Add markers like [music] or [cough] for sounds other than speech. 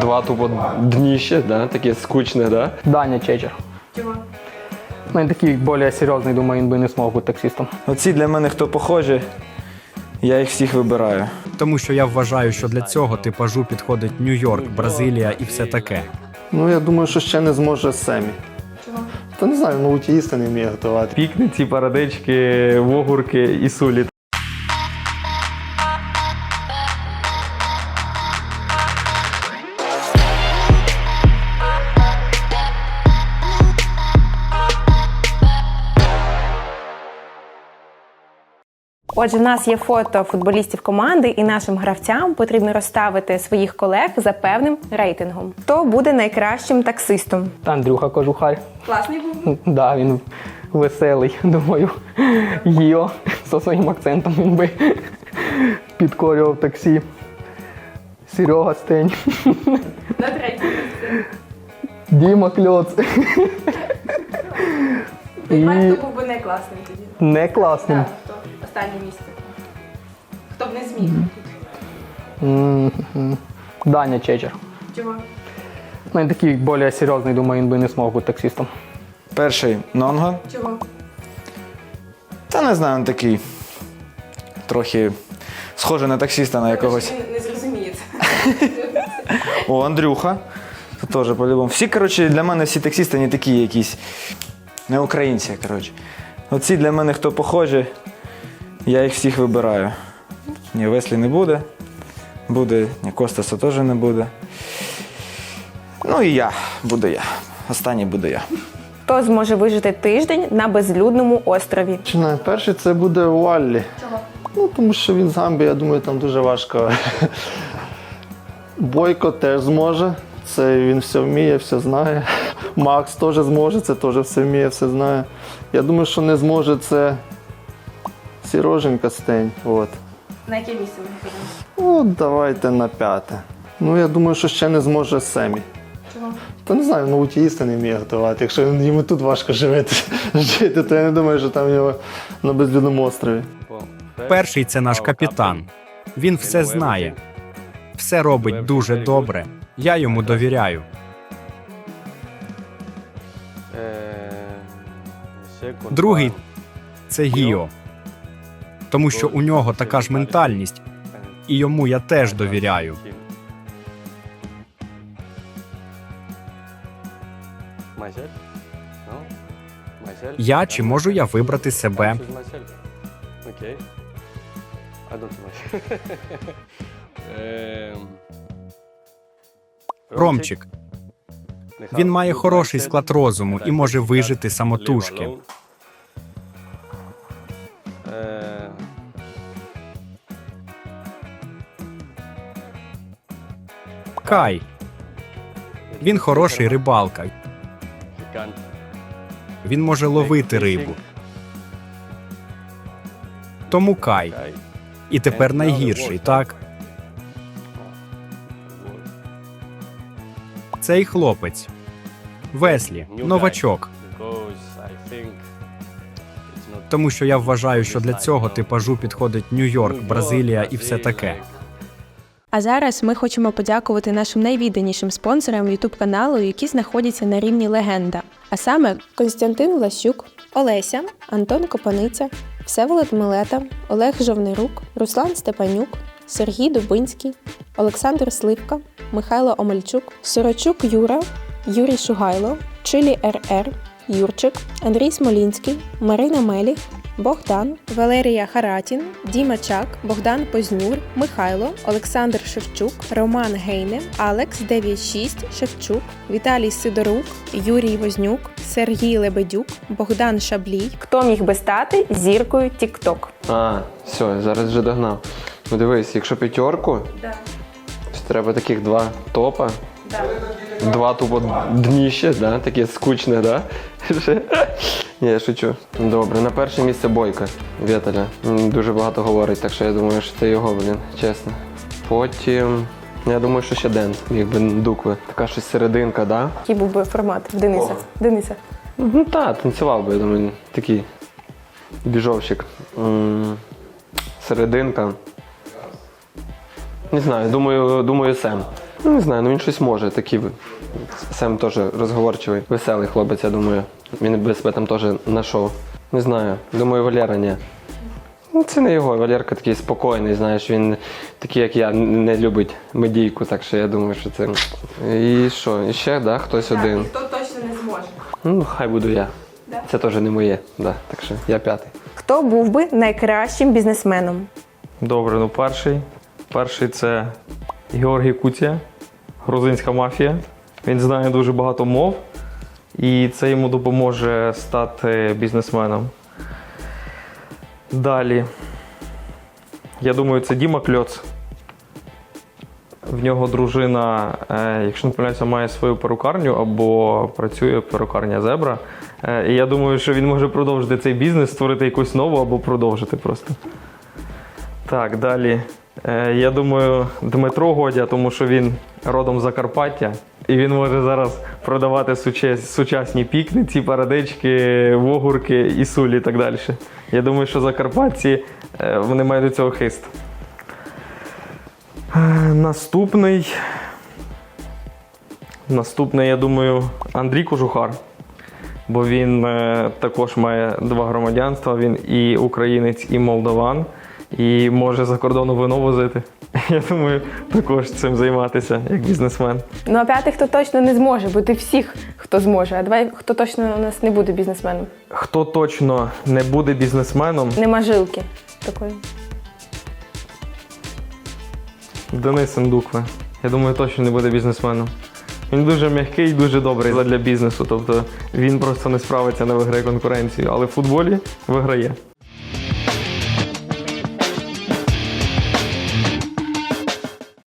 Два тупо дніще, да? таке скучне, да? Даня Чечер. Ну, він такий більш серйозний, думаю, він би не змог бути таксистом. Оці для мене хто похожі, я їх всіх вибираю. Тому що я вважаю, що для цього типажу підходить Нью-Йорк, Бразилія і все таке. Ну, я думаю, що ще не зможе Семі. Чого? Та не знаю, ну тісто не вміє готувати. Пікниці, парадички, вогурки і сулі. Отже, в нас є фото футболістів команди, і нашим гравцям потрібно розставити своїх колег за певним рейтингом. Хто буде найкращим таксистом? Та Андрюха Кожухар. Класний був. [laughs] Да, він веселий, [laughs] думаю. Гіо зі своїм акцентом він би [laughs] підкорював таксі. Серега Стень, На третє. Діма Кльоц. І Хто був би найкласним тоді? не класним. Хто останнє місце. Хто б не зміг? М, Даня Чечер. Чого? Ну, він такий більш серйозний, думаю, він би не змог бути таксистом. Перший Нонго. Чого? Та не знаю, він такий трохи схожий на таксиста на якогось. Не, не зрозуміє О, Андрюха. Це теж по-любому. Всі, коротше, для мене всі таксисти не такі якісь. Не українці, коротше. Оці для мене хто похожі, я їх всіх вибираю. Ні, Веслі не буде. Буде, ні, Костаса теж не буде. Ну і я, буду я. Останній буду я. Хто зможе вижити тиждень на безлюдному острові? Починаю. Перший це буде Уаллі. Чого? Ну, тому що він з Гамбії, я думаю, там дуже важко. Бойко теж зможе. Це він все вміє, все знає. Макс теж зможе, це теж все вміє, все знає. Я думаю, що не зможе це Сіроженька Стень. От. На яке місце ходимо? Ну, давайте на п'яте. Ну, я думаю, що ще не зможе Семі. Чого? Та не знаю, ну тісто не вміє готувати. Якщо йому тут важко живити, [laughs] жити, то я не думаю, що там його на безлюдному острові. Перший це наш капітан. Він все знає, все робить дуже добре. Я йому довіряю. Другий це Гіо, тому що у нього така ж ментальність, і йому я теж довіряю. Я чи можу я вибрати себе? Ромчик. Він має хороший склад розуму і може вижити самотужки. Кай. Він хороший рибалка. Він може ловити рибу. Тому Кай. І тепер найгірший, так? Цей хлопець. Веслі, новачок. Тому що я вважаю, що для цього типажу підходить Нью-Йорк, Бразилія і все таке. А зараз ми хочемо подякувати нашим найвідданішим спонсорам youtube каналу, які знаходяться на рівні легенда. А саме Константин Влащук, Олеся, Антон Копаниця, Всеволод Милета, Олег Жовнирук, Руслан Степанюк, Сергій Дубинський, Олександр Сливка, Михайло Омельчук, Сорочук Юра, Юрій Шугайло, Чилі РР, Юрчик, Андрій Смолінський, Марина Меліх, Богдан, Валерія Харатін, Діма Чак, Богдан Познюр, Михайло, Олександр Шевчук, Роман Гейне, Алекс 96 Шевчук, Віталій Сидорук, Юрій Вознюк, Сергій Лебедюк, Богдан Шаблій, Хто міг би стати зіркою TikTok? А, все, зараз вже догнав. Ну дивись, якщо п'ятерку, Да. то треба таких два топа. Два тупо дніще, да? таке скучне, да? Ні, я шучу. Добре, на перше місце Бойка Вєталя. Дуже багато говорить, так що я думаю, що це його, блін, чесно. Потім. Я думаю, що ще Ден, міг би Дукви. Така щось серединка, да? Який був би формат в Дениса? Кого? Дениса. Ну так, танцював би, я думаю, такий біжовщик. М, Серединка. Не знаю, думаю, думаю, Сем. Ну, не знаю, ну він щось може. Такий Сем теж розговорчивий, веселий хлопець, я думаю. Він би себе там теж знайшов. Не знаю. Думаю, Валера ні. Ну, це не його. Валерка такий спокійний, знаєш, він такий, як я, не любить медійку, так що я думаю, що це. І що, і ще, да, хтось один. Хто точно не зможе? Ну, хай буду я. Це теж не моє, да, так що я п'ятий. Хто був би найкращим бізнесменом? Добре, ну перший. Перший це Георгій Куція, грузинська мафія. Він знає дуже багато мов, і це йому допоможе стати бізнесменом. Далі. Я думаю, це Діма Кльоц. В нього дружина, е, якщо не помиляюся, має свою перукарню або працює перукарня зебра. Е, І я думаю, що він може продовжити цей бізнес, створити якусь нову або продовжити просто. Так, далі. Е, я думаю, Дмитро Годя, тому що він родом Закарпаття, і він може зараз продавати суча- сучасні пікниці, парадички, вогурки і сулі і так далі. Я думаю, що закарпатці е, вони мають до цього хист. Е, Наступний. Наступний, я думаю, Андрій Кожухар. Бо він також має два громадянства. Він і українець, і молдаван, і може за кордону вино возити. [laughs] Я думаю, також цим займатися як бізнесмен. Ну а п'ятий, хто точно не зможе, бо ти всіх, хто зможе. А давай, хто точно у нас не буде бізнесменом. Хто точно не буде бізнесменом, Нема жилки такої. Денис Індукве. Я думаю, точно не буде бізнесменом. Він дуже м'який і дуже добрий для бізнесу. Тобто він просто не справиться, не виграє конкуренцію, але в футболі виграє.